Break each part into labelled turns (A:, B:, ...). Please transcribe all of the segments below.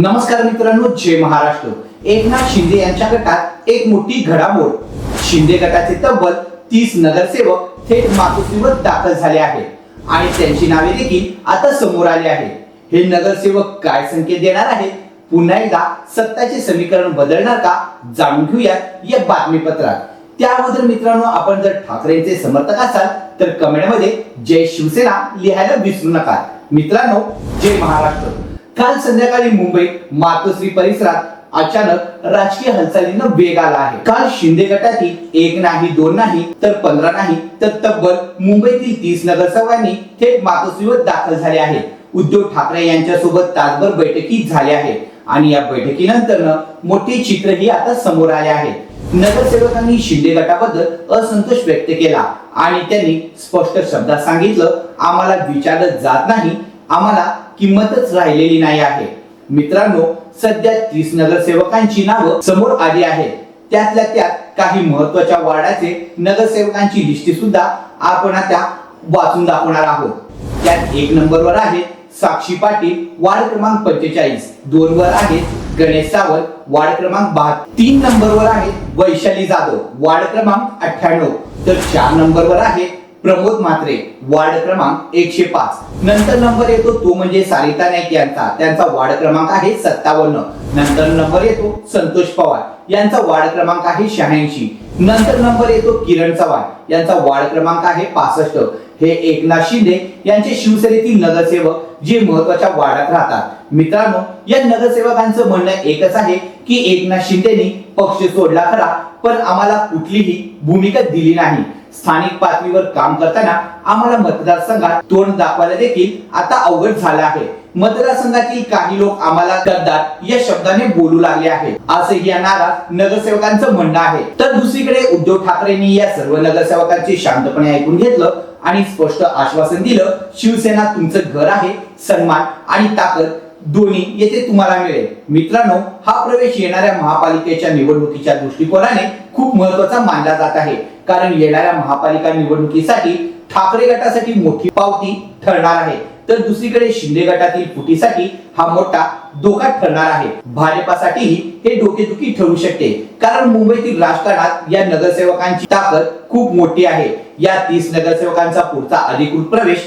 A: नमस्कार मित्रांनो जय महाराष्ट्र. एकनाथ शिंदे यांच्या गटात एक मोठी घडामोड. शिंदे गटाचे तब्बल तीस नगरसेवक थेट मातोश्रीवर दाखल झाले आहे आणि त्यांची नावे देखील आता समोर आली आहे हे नगरसेवक काय संकेत देणार आहे पुन्हा एकदा सत्ताचे समीकरण बदलणार का? जाणून घेऊयात या बातमीपत्रात. त्या अगोदर मित्रांनो आपण जर ठाकरेंचे समर्थक असाल तर कमेंटमध्ये जय शिवसेना लिहायला विसरू नका. मित्रांनो जय महाराष्ट्र. काल संध्याकाळी मुंबईत मातोश्री परिसरात अचानक राजकीय हालचालींना वेग आला आहे. काल शिंदे गटातील एक नाही दोन नाही तर पंधरा नाही तर तब्बल मुंबईतील तीस नगरसेवकांनी थेट मातोश्रीवर दाखल झाले आहेत. उद्धव ठाकरे यांच्यासोबत तासभर बैठकी झाल्या आहेत. आणि या बैठकीनंतर मोठे चित्रही आता समोर आले आहे नगरसेवकांनी शिंदे गटाबद्दल असंतोष व्यक्त केला आणि त्यांनी स्पष्ट शब्दात सांगितलं आम्हाला विचारलं जात नाही आम्हाला किंमतच राहिलेली नाही आहे. मित्रांनो सध्या तीस नगरसेवकांची नावं समोर आली आहेत. त्यातल्या त्यात काही महत्त्वाच्या वार्डाचे नगरसेवकांची लिस्टी सुद्धा आपण आता वाचून दाखवणार आहोत. त्यात एक नंबरवर आहे साक्षी पाटील वार्ड क्रमांक पंचेचाळीस. दोन वर आहेत गणेश सावंत वार्ड क्रमांक बहात्तर. तीन नंबरवर आहे वैशाली जाधव वार्ड क्रमांक अठ्ठ्याण्णव. तर चार नंबरवर आहे प्रमोद मात्रे वार्ड क्रमांक एकशे पाच. नंतर नंबर येतो तो म्हणजे सारिता नाईक यांचा. त्यांचा वार्ड क्रमांक आहे सत्तावन्न. नंतर नंबर येतो संतोष पवार. यांचा वार्ड क्रमांक आहे शहाऐंशी. नंतर नंबर येतो किरण चव्हाण. यांचा वार्ड क्रमांक आहे पासष्ट. हे एकनाथ शिंदे यांचे शिवसेनेतील नगरसेवक जे महत्त्वाच्या वाढत राहतात. मित्रांनो या नगरसेवकांचं म्हणणं एकच आहे की एकनाथ शिंदेनी पक्ष सोडला खरा पण आम्हाला कुठलीही भूमिका दिली नाही. स्थानिक पातळीवर काम करताना आम्हाला मतदारसंघात तोंड दाखवायला देखील आता अवघड झालं आहे. मतदारसंघातील काही लोक आम्हाला गद्दार या शब्दाने बोलू लागले आहेत. असंही या नाराज नगरसेवकांचं म्हणणं आहे. तर दुसरीकडे उद्धव ठाकरेंनी या सर्व नगरसेवकांचे शांतपणे ऐकून घेतलं आणि स्पष्ट आश्वासन दिलं शिवसेना तुमचं घर आहे सन्मान आणि ताकद दोन्ही येथे तुम्हाला मिळेल. मित्रांनो हा प्रवेश येणाऱ्या महापालिकेच्या निवडणुकीच्या दृष्टिकोनाने खूप महत्त्वाचा मानला जात आहे. कारण येणाऱ्या महापालिका निवडणुकीसाठी ठाकरे गटासाठी मोठी पावती ठरणार आहे. तर दुसरीकडे शिंदे गटातील फुटीसाठी हा मोठा धोका ठरणार आहे. भाजपासाठीही हे डोकेदुखी ठरू शकते. कारण मुंबईतील राजकारणात या नगरसेवकांची ताकद खूप मोठी आहे. या तीस नगरसेवकांचा पुढचा अधिकृत प्रवेश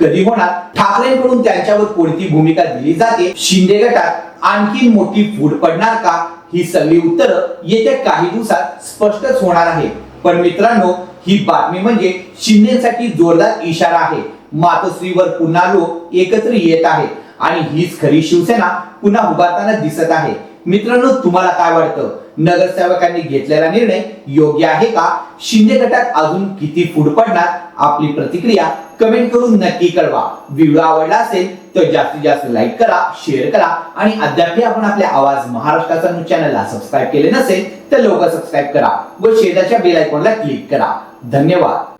A: कधी होणार? ठाकरेंकडून त्यांच्यावर कोणती भूमिका दिली जाते? शिंदे गटात आणखी मोठी फूट पडणार का? ही सगळी उत्तरं येत्या काही दिवसात स्पष्टच होणार आहे. पण मित्रांनो ही बातमी म्हणजे शिंदेसाठी जोरदार इशारा आहे. मातोश्रीवर पुन्हा लोक एकत्र येत आहेत. आणि हीच खरी शिवसेना पुन्हा उभारताना दिसत आहे. मित्रांनो तुम्हाला काय वाटतं? नगरसेवकांनी घेतलेला निर्णय योग्य आहे का? शिंदे गटात अजून किती फूट पडणार? आपली प्रतिक्रिया कमेंट करून नक्की कळवा. व्हिडिओ आवडला असेल तर जास्तीत जास्त लाईक करा शेअर करा आणि अद्यापही आपण आपल्या आवाज महाराष्ट्राचा न्यूज चॅनलला सबस्क्राईब केले नसेल तर लवकर सबस्क्राईब करा व शेजारच्या बेल आयकॉनला क्लिक करा. धन्यवाद.